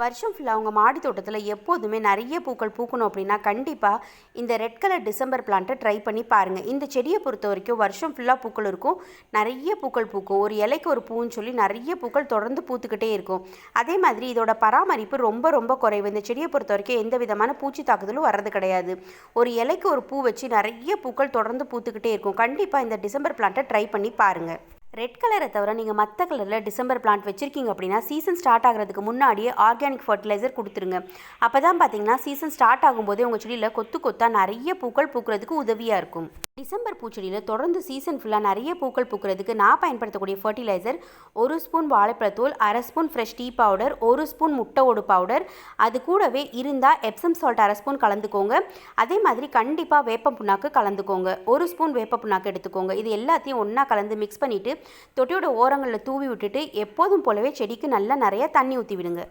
வருஷம் ஃபுல்லாக உங்கள் மாடி தோட்டத்தில் எப்போதுமே நிறைய பூக்கள் பூக்கணும் அப்படின்னா கண்டிப்பாக இந்த ரெட் கலர் டிசம்பர் பிளான்ட்டை ட்ரை பண்ணி பாருங்கள் இந்த செடியை பொறுத்த வரைக்கும் வருஷம் ஃபுல்லாக பூக்கள் இருக்கும். நிறைய பூக்கள் பூக்கும். ஒரு இலைக்கு ஒரு பூன்னு சொல்லி நிறைய பூக்கள் தொடர்ந்து பூத்துக்கிட்டே இருக்கும். அதே மாதிரி இதோட பராமரிப்பு ரொம்ப ரொம்ப குறைவு. இந்த செடியை பொறுத்த வரைக்கும் எந்த விதமான பூச்சி தாக்குதலும் வர்றது கிடையாது. ஒரு இலைக்கு ஒரு பூ வச்சு நிறைய பூக்கள் தொடர்ந்து பூத்துக்கிட்டே இருக்கும். கண்டிப்பாக இந்த டிசம்பர் பிளான்ட்டை ட்ரை பண்ணி பாருங்கள் ரெட் கலரை தவிர நீங்கள் மற்ற கலரில் டிசம்பர் பிளான்ட் வச்சுருக்கீங்க அப்படின்னா சீசன் ஸ்டார்ட் ஆகிறதுக்கு முன்னாடியே ஆர்கானிக் ஃபர்டிலைசர் கொடுத்துருங்க. அப்போ தான் பார்த்தீங்கன்னா சீசன் ஸ்டார்ட் ஆகும்போதே உங்கள் செடியில் கொத்து கொத்தாக நிறைய பூக்கள் பூக்கிறதுக்கு உதவியாக இருக்கும். டிசம்பர் பூச்செடியில் தொடர்ந்து சீசன் ஃபுல்லாக நிறைய பூக்கள் பூக்கிறதுக்கு நான் பயன்படுத்தக்கூடிய ஃபர்டிலைசர் ஒரு ஸ்பூன் வாழைப்பழத்தூள் அரை ஸ்பூன் ஃப்ரெஷ் டீ பவுடர் ஒரு ஸ்பூன் முட்டை ஓடு பவுடர் அது கூடவே இருந்தால் எப்சம் சால்ட் அரை ஸ்பூன் கலந்துக்கோங்க. அதே மாதிரி கண்டிப்பாக வேப்ப புண்ணாக்கு கலந்துக்கோங்க. ஒரு ஸ்பூன் வேப்ப புண்ணாக்கு எடுத்துக்கோங்க. இது எல்லாத்தையும் ஒன்றா கலந்து மிக்ஸ் பண்ணிவிட்டு தொட்டியோட ஓரங்களில் தூவி விட்டுட்டு எப்போதும் போலவே செடிக்கு நல்லா நிறைய தண்ணி ஊற்றி விடுங்க.